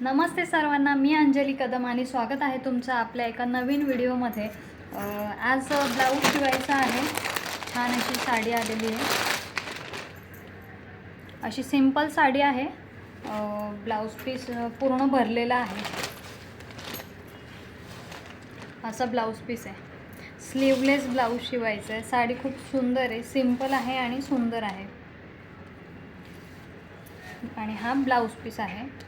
नमस्ते सर्वांना मी अंजली कदम आणि स्वागत आहे तुमचं आपल्या एका नवीन व्हिडिओमध्ये. अ, आज ब्लाऊज शिवायचा आहे. छान अशी साडी आलेली आहे. अशी सिंपल साडी आहे. ब्लाऊज पीस पूर्ण भरलेला आहे. असा ब्लाऊज पीस आहे. स्लीवलेस ब्लाऊज शिवायचं आहे. साडी खूप सुंदर आहे. सिंपल आहे आणि सुंदर आहे. आणि हा ब्लाऊज पीस आहे.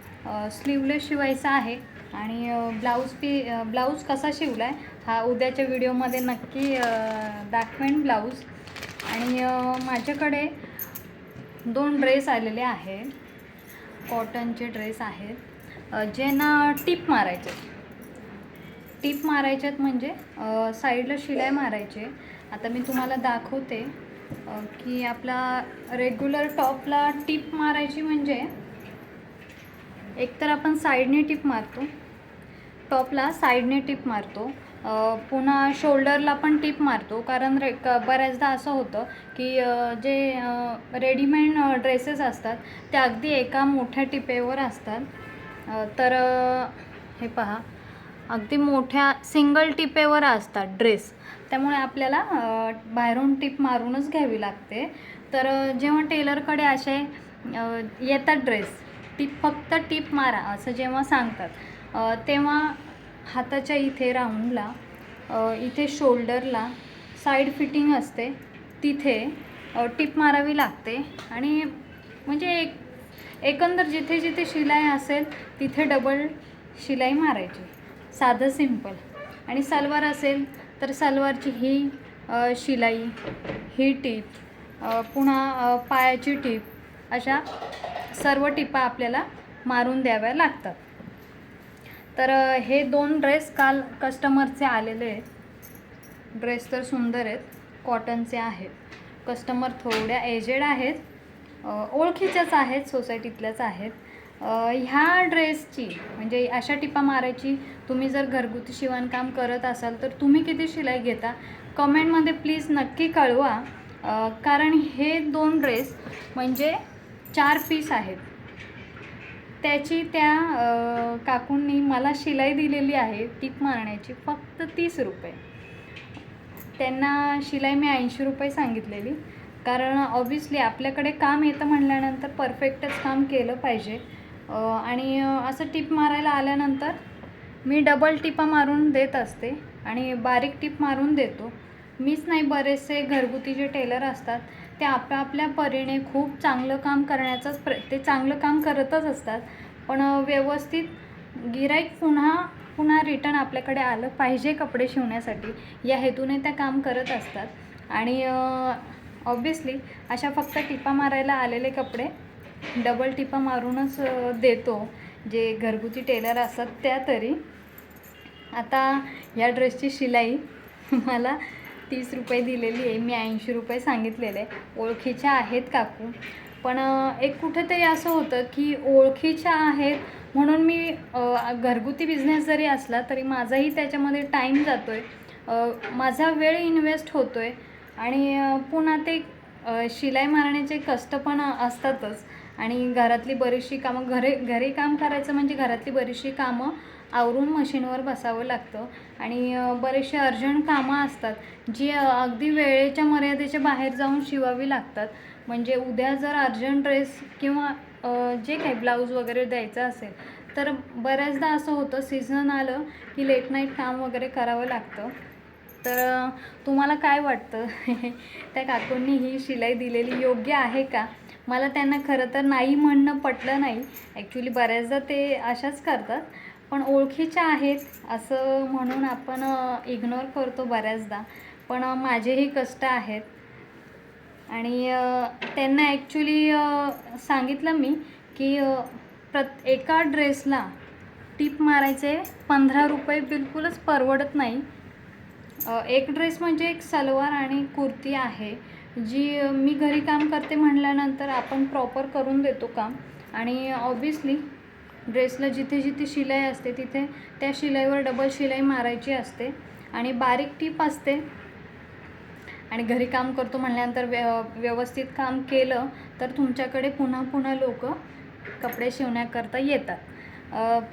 स्लीवलेस शिवायचा आहे. आणि ब्लाऊज पी ब्लाऊज कसा शिवला आहे हा उद्याच्या व्हिडिओमध्ये नक्की दाखवेन ब्लाऊज आणि माझ्याकडे दोन ड्रेस आलेले आहेत. कॉटनचे ड्रेस आहेत. ज्यांना जे ना टिप मारायचे. टिप मारायच्यात म्हणजे साईडला शिलाई मारायचे. आता मी तुम्हाला दाखवते की आपला रेग्युलर टॉपला टीप मारायची म्हणजे एकतर आपण साईडने टिप मारतो. टॉपला साईडने टिप मारतो. पुन्हा शोल्डरला पण टिप मारतो. कारण रे क बऱ्याचदा असं होतं की जे रेडीमेड ड्रेसेस असतात ते अगदी एका मोठ्या टिपेवर असतात. तर हे पहा. अगदी मोठ्या सिंगल टिपेवर असतात ड्रेस. त्यामुळे आपल्याला बाहेरून टिप मारूनच घ्यावी लागते. तर जेव्हा टेलरकडे असे येतात ड्रेस टीप फक्त टीप मारा असं जेव्हा सांगतात. तेव्हा हाताच्या इथे राऊंडला इथे शोल्डरला साईड फिटिंग असते तिथे टीप मारावी लागते. आणि म्हणजे एक एकंदर जिथे जिथे शिलाई असेल तिथे डबल शिलाई मारायची. साधं सिंपल. आणि सलवार असेल तर सलवारची ही शिलाई ही टीप. पुन्हा पायाची टीप. अशा सर्व टिपा आपल्याला मारून द्याव्या लागतात. तर हे दोन ड्रेस काल कस्टमरचे आलेले आहेत. ड्रेस तर सुंदर आहेत कॉटनचे आहेत. कस्टमर थोड्या एजेड आहेत ओळखीच्याच आहेत सोसायटीतल्याच आहेत. ह्या ड्रेसची म्हणजे अशा टिपा मारायची तुम्ही जर घरगुती शिवणकाम करत असाल तर तुम्ही किती शिलाई घेता? कमेंटमध्ये प्लीज नक्की कळवा. कारण हे दोन ड्रेस म्हणजे चार पीस आहेत. त्याची त्या काकूंनी मला शिलाई दिलेली आहे टीप मारण्याची फक्त तीस रुपये. त्यांना शिलाई मी ऐंशी रुपये सांगितलेली. कारण ऑब्विसली आपल्याकडे काम येतं म्हणल्यानंतर परफेक्टच काम केलं पाहिजे. आणि असं टिप मारायला आल्यानंतर मी डबल टिपा मारून देत असते आणि बारीक टिप मारून देतो. मीच नाही बरेचसे घरगुती जे टेलर असतात ते आपापल्या परीने खूप चांगलं काम करण्याचाच प्र ते चांगलं काम करतच असतात. पण व्यवस्थित गिराईक पुन्हा पुन्हा रिटर्न आपल्याकडे आलं पाहिजे कपडे शिवण्यासाठी. या हेतूने त्या काम करत असतात. आणि ऑब्विसली अशा फक्त टिपा मारायला आलेले कपडे डबल टिपा मारूनच देतो. जे घरगुती टेलर असतात त्या तरी. आता या ड्रेसची शिलाई मला तीस रुपये दिलेली आहे मी ऐंशी रुपये सांगितलेले ओळखीच्या आहेत काकू. पण एक कुठेतरी असं होतं की ओळखीच्या आहेत म्हणून मी घरगुती बिझनेस जरी असला तरी माझाही त्याच्यामध्ये टाईम जातो आहे माझा वेळ इन्व्हेस्ट होतो आहे आणि पुन्हा ते शिलाई मारण्याचे कष्ट पण असतातच. आणि घरातली बरीचशी कामं घरे घरी काम करायचं म्हणजे घरातली बरीचशी कामं आवरून मशीनवर बसावं लागतं. आणि बरेचसे अर्जंट कामं असतात जी अगदी वेळेच्या मर्यादेच्या बाहेर जाऊन शिवावी लागतात. म्हणजे उद्या जर अर्जंट ड्रेस किंवा जे काही ब्लाऊज वगैरे द्यायचं असेल तर बऱ्याचदा असं होतं सीझन आलं की लेट नाईट काम वगैरे करावं लागतं. तर तुम्हाला काय वाटतं? त्या काकूंनी ही शिलाई दिलेली योग्य आहे का? मला त्यांना खरं तर नाही म्हणणं पटलं नाही. ॲक्च्युली बऱ्याचदा ते अशाच करतात. पण ओळखीच्या आहेत असं म्हणून आपण इग्नोर करतो बऱ्याचदा. पण माझेही कष्ट आहेत. आणि त्यांना ॲक्च्युली सांगितलं मी की प्रत एका ड्रेसला टीप मारायचे पंधरा रुपये बिलकुलच परवडत नाही. एक ड्रेस म्हणजे एक सलवार आणि कुर्ती आहे जी मी घरी काम करते म्हणल्यानंतर आपण प्रॉपर करून देतो काम. आणि ऑब्विसली ड्रेसला जिथे जिथे शिलाई असते तिथे त्या शिलाईवर डबल शिलाई मारायची असते. आणि बारीक टीप असते आणि घरी काम करतो म्हणल्यानंतर व्य व्यवस्थित काम केलं तर तुमच्याकडे पुन्हा पुन्हा लोक कपडे शिवण्याकरता येतात.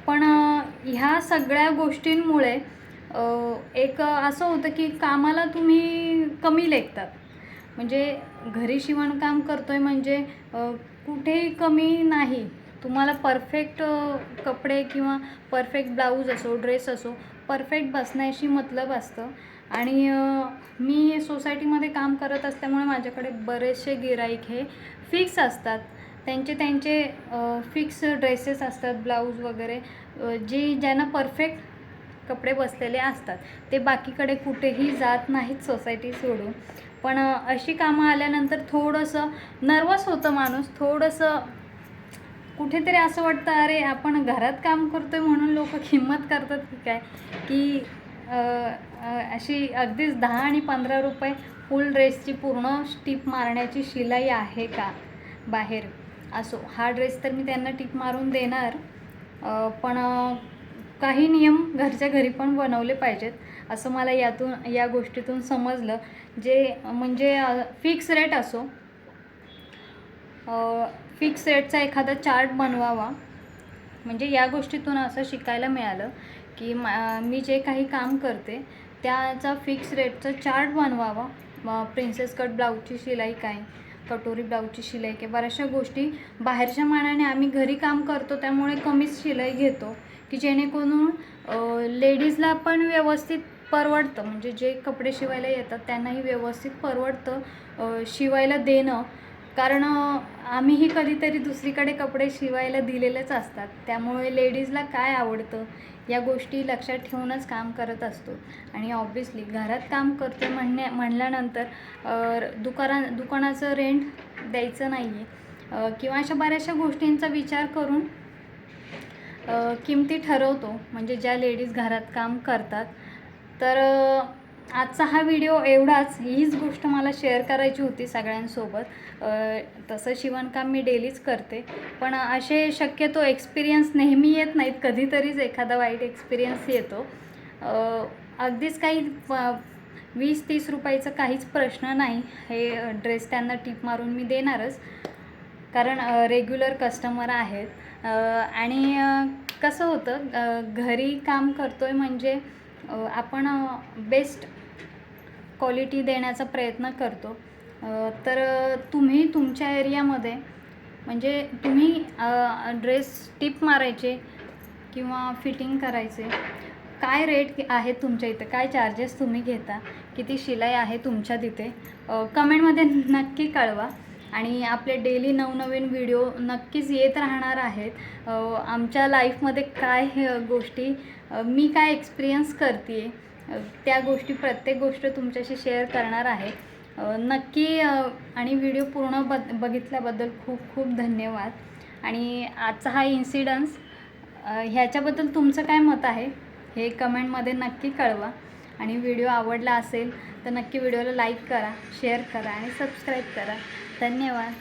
पण ह्या सगळ्या गोष्टींमुळे एक असं होतं की कामाला तुम्ही कमी लेखतात. म्हणजे घरी शिवणकाम करतो आहे म्हणजे कुठेही कमी नाही. तुम्हाला परफेक्ट कपडे किंवा परफेक्ट ब्लाऊज असो ड्रेस असो परफेक्ट बसण्याशी मतलब असतं. आणि मी सोसायटीमध्ये काम करत असल्यामुळे माझ्याकडे बरेचसे गिराईक हे फिक्स असतात. त्यांचे त्यांचे फिक्स ड्रेसेस असतात ब्लाऊज वगैरे जे ज्यांना परफेक्ट कपडे बसलेले असतात. ते बाकीकडे कुठेही जात नाहीत सोसायटी सोडून. पण अशी कामं आल्यानंतर थोडंसं नर्वस होतं माणूस. थोडंसं कुठेतरी असं वाटतं अरे आपण घरात काम करतोय म्हणून लोक किंमत करतात की काय? की अशी अगदीच दहा आणि पंधरा रुपये फुल ड्रेसची पूर्ण टीप मारण्याची शिलाई आहे का बाहेर? असो हा ड्रेस तर मी त्यांना टीप मारून देणार. पण काही नियम घरच्या घरी पण बनवले पाहिजेत. असं मला यातून या गोष्टीतून समजलं. जे म्हणजे फिक्स रेट असो. फिक्स रेटचा एखादा चार्ट बनवावा. म्हणजे या गोष्टीतून असं शिकायला मिळालं की मा मी जे काही काम करते त्याचा फिक्स रेटचा चार्ट बनवावा. मग प्रिन्सेस कट ब्लाऊजची शिलाई काय कटोरी ब्लाऊजची शिलाई काय बऱ्याचशा गोष्टी बाहेरच्या मानाने आम्ही घरी काम करतो त्यामुळे कमीच शिलाई घेतो. की जेणेकरून लेडीजला पण व्यवस्थित परवडतं. म्हणजे जे कपडे शिवायला येतात त्यांनाही व्यवस्थित परवडतं शिवायला देणं. कारण आम्हीही कधीतरी दुसरीकडे कपडे शिवायला दिलेलेच असतात. त्यामुळे लेडीजला काय आवडतं या गोष्टी लक्षात ठेवूनच काम करत असतो. आणि ऑब्विसली घरात काम करतो म्हणण्या म्हणल्यानंतर दुकाना दुकानाचं रेंट द्यायचं नाही आहे किंवा अशा बऱ्याचशा गोष्टींचा विचार करून किमती ठरवतो म्हणजे ज्या लेडीज घरात काम करतात. तर आजचा हा व्हिडिओ एवढाच हीच गोष्ट मला शेअर करायची होती सगळ्यांसोबत. तसं शिवणकाम मी डेलीच करते. पण असे शक्यतो एक्सपिरियन्स नेहमी येत नाहीत कधीतरीच एखादा वाईट एक्सपिरियन्स येतो. अगदीच काही वीस तीस रुपयाचं काहीच प्रश्न नाही. हे ड्रेस त्यांना टीप मारून मी देणारच. कारण रेग्युलर कस्टमर आहेत. आणि कसं होतं घरी काम करतो आहे म्हणजे आपण बेस्ट क्वालिटी देण्याचा प्रयत्न करतो. तर तुम्ही तुमच्या एरियामध्ये म्हणजे तुम्ही ड्रेस टिप मारायचे किंवा फिटिंग करायचे काय रेट आहेत तुमच्या इथं? काय चार्जेस तुम्ही घेता? किती शिलाई आहे तुमच्या तिथे? कमेंटमध्ये नक्की कळवा. आणि आपले डेली नवनवीन व्हिडिओ नक्कीच येत राहणार आहेत. आमच्या लाईफमध्ये काय हे गोष्टी मी काय एक्सपिरियन्स करते त्या गोष्टी प्रत्येक गोष्ट तुमच्याशी शेअर करणार आहे. नक्की आणि व्हिडिओ पूर्ण ब बघितल्याबद्दल खूप खूप धन्यवाद. आणि आजचा हा इन्सिडन्स ह्याच्याबद्दल तुमचं काय मत आहे हे कमेंटमध्ये नक्की कळवा. आणि व्हिडिओ आवडला असेल तर नक्की व्हिडिओला लाईक करा शेअर करा आणि सबस्क्राईब करा. धन्यवाद